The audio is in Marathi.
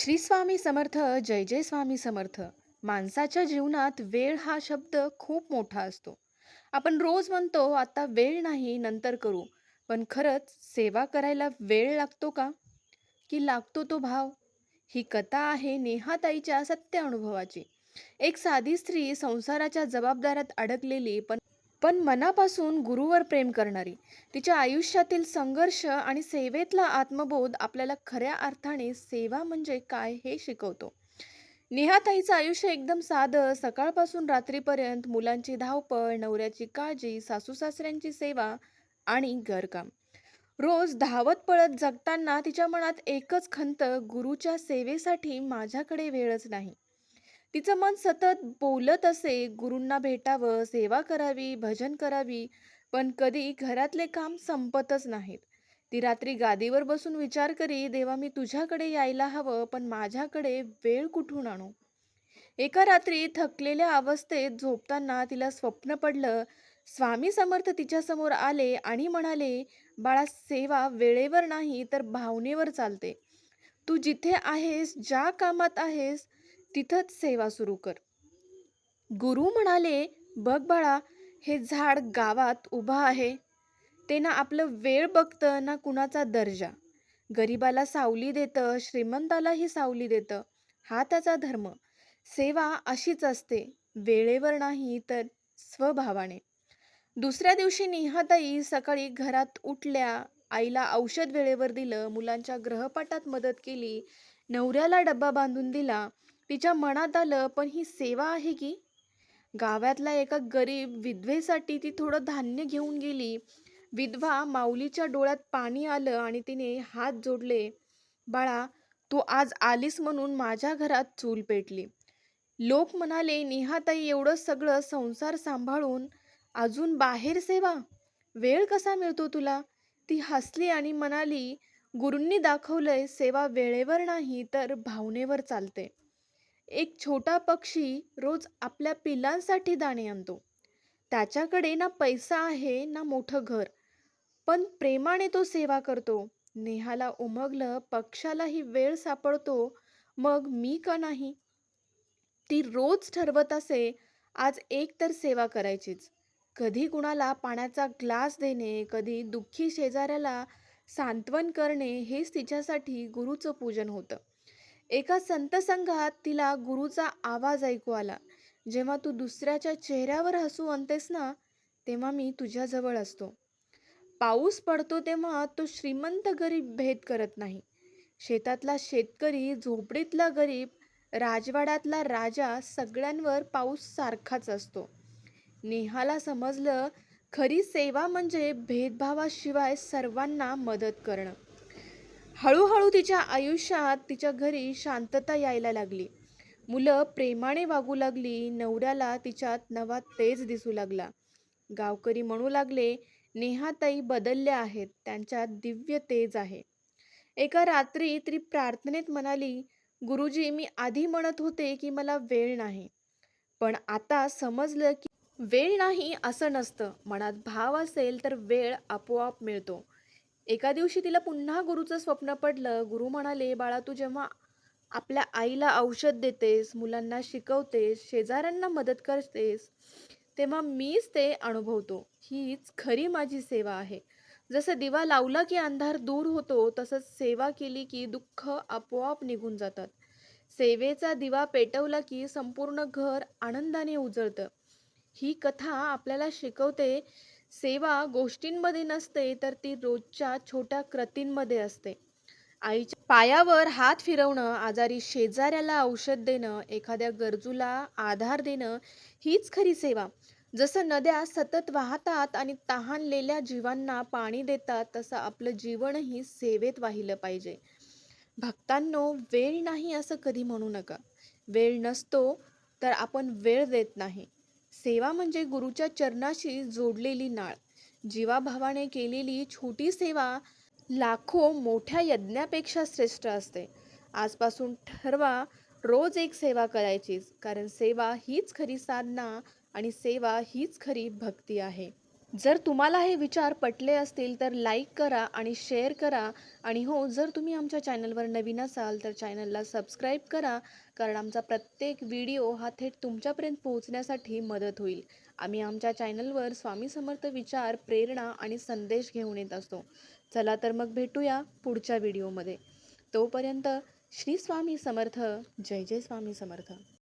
श्री स्वामी समर्थ जय जय स्वामी समर्थ. माणसाच्या जीवनात वेळ हा शब्द खूप मोठा असतो. आपण रोज म्हणतो आता वेळ नाही नंतर करू. पण खरंच सेवा करायला वेळ लागतो का? की लागतो तो भाव? ही कथा आहे नेहाताईच्या सत्य अनुभवाची. एक साधी स्त्री संसाराच्या जबाबदाऱ्यात अडकलेली पण पण मनापासून गुरुवर प्रेम करणारी. तिच्या आयुष्यातील संघर्ष आणि सेवेतला आत्मबोध आपल्याला खऱ्या अर्थाने सेवा म्हणजे काय हे शिकवतो. नेहाताईचं आयुष्य एकदम साधं सकाळपासून रात्रीपर्यंत मुलांची धावपळ नवऱ्याची काळजी सासू सासऱ्यांची सेवा आणि घरकाम. रोज धावत पळत जगताना तिच्या मनात एकच खंत गुरुच्या सेवेसाठी माझ्याकडे वेळच नाही. तिचं मन सतत बोलत असे गुरूंना भेटावं सेवा करावी भजन करावी पण कधी घरातले काम संपतच नाहीत. ती रात्री गादीवर बसून विचार करी देवा मी तुझ्याकडे यायला हवं पण माझ्याकडे वेळ कुठून आणू? एका रात्री थकलेल्या अवस्थेत झोपताना तिला स्वप्न पडलं. स्वामी समर्थ तिच्यासमोर आले आणि म्हणाले बाळा सेवा वेळेवर नाही तर भावनेवर चालते. तू जिथे आहेस ज्या कामात आहेस तिथंच सेवा सुरू कर. गुरु म्हणाले बघ बाळा हे झाड गावात उभं आहे. ते ना आपलं वेळ बघतं ना कुणाचा दर्जा. गरिबाला सावली देतं श्रीमंतालाही सावली देतं. हा त्याचा धर्म. सेवा अशीच असते वेळेवर नाही तर स्वभावाने. दुसऱ्या दिवशी निहाताई सकाळी घरात उठल्या आईला औषध वेळेवर दिलं मुलांच्या ग्रहपाठात मदत केली नवऱ्याला डब्बा बांधून दिला तिच्या मनात आलं पण ही सेवा आहे की? गावातल्या एका गरीब विधवेसाठी ती थोडं धान्य घेऊन गेली. विधवा माऊलीच्या डोळ्यात पाणी आलं आणि तिने हात जोडले. बाळा तू आज आलीस म्हणून माझ्या घरात चूल पेटली. लोक म्हणाले नेहाताई एवढं सगळं संसार सांभाळून अजून बाहेर सेवा? वेळ कसा मिळतो तुला? ती हसली आणि म्हणाली गुरूंनी दाखवलंय सेवा वेळेवर नाही तर भावनेवर चालते. एक छोटा पक्षी रोज आपल्या पिलांसाठी दाणे आणतो. त्याच्याकडे ना पैसा आहे ना मोठं घर. पण प्रेमाने तो सेवा करतो. नेहाला उमगलं पक्षालाही वेळ सापडतो. मग मी का नाही? ती रोज ठरवत असे आज एक तर सेवा करायचीच. कधी कुणाला पाण्याचा ग्लास देणे कधी दुःखी शेजाऱ्याला सांत्वन करणे हेच तिच्यासाठी गुरुचं पूजन होतं. एका संत संघात तिला गुरुचा आवाज ऐकू आला. जेव्हा तू दुसऱ्याच्या चेहऱ्यावर हसू आणतेस ना तेव्हा मी तुझ्याजवळ असतो. पाऊस पडतो तेव्हा तो श्रीमंत गरीब भेद करत नाही. शेतातला शेतकरी झोपडीतला गरीब राजवाड्यातला राजा सगळ्यांवर पाऊस सारखाच असतो. नेहाला समजलं खरी सेवा म्हणजे भेदभावाशिवाय सर्वांना मदत करणं. हळूहळू तिच्या आयुष्यात तिच्या घरी शांतता यायला लागली. मुलं प्रेमाने वागू लागली नवऱ्याला तिच्यात नवा तेज दिसू लागला. गावकरी म्हणू लागले नेहाताई बदलल्या आहेत त्यांच्यात दिव्य तेज आहे. एका रात्री ती प्रार्थनेत म्हणाली गुरुजी मी आधी म्हणत होते की मला वेळ नाही. पण आता समजलं की वेळ नाही असं नसतं. मनात भाव असेल तर वेळ आपोआप मिळतो. एका दिवशी तिला पुन्हा गुरुचं स्वप्न पडलं. गुरु म्हणाले बाळा तू जेव्हा आपल्या आईला औषध देतेस मुलांना शिकवतेस शेजाऱ्यांना मदत करतेस तेव्हा मीच ते अनुभवतो. हीच खरी माझी सेवा आहे. जसं दिवा लावला की अंधार दूर होतो तसंच सेवा केली की दुःख आपोआप निघून जातात. सेवेचा दिवा पेटवला की संपूर्ण घर आनंदाने उजळतं. ही कथा आपल्याला शिकवते सेवा गोष्टींमध्ये नसते तर ती रोजच्या छोट्या कृतींमध्ये असते. आईच्या पायावर हात फिरवणं आजारी शेजाऱ्याला औषध देणं एखाद्या गरजूला आधार देणं हीच खरी सेवा. जसं नद्या सतत वाहतात आणि तहानलेल्या जीवांना पाणी देतात तसं आपलं जीवनही सेवेत वाहिलं पाहिजे. भक्तांनो वेळ नाही असं कधी म्हणू नका. वेळ नसतो तर आपण वेळ देत नाही. सेवा म्हणजे गुरुच्या चरणाशी जोडलेली नाळ. जीवाभावाने केलेली छोटी सेवा लाखो मोठ्या यज्ञापेक्षा श्रेष्ठ असते. आजपासून ठरवा रोज एक सेवा करायचीच. कारण सेवा हीच खरी साधना आणि सेवा हीच खरी भक्ती आहे. जर तुम्हाला हे विचार पटले असतील तर लाईक करा आणि शेअर करा. आणि हो जर तुम्ही आमच्या चॅनलवर नवीन असाल तर चॅनलला सबस्क्राईब करा. कारण आमचा प्रत्येक व्हिडिओ हा थेट तुमच्यापर्यंत पोहोचण्यासाठी मदत होईल. आम्ही आमच्या चॅनलवर स्वामी समर्थ विचार प्रेरणा आणि संदेश घेऊन येत असतो. चला तर मग भेटूया पुढच्या व्हिडिओमध्ये तोपर्यंत श्री स्वामी समर्थ. जय जय स्वामी समर्थ.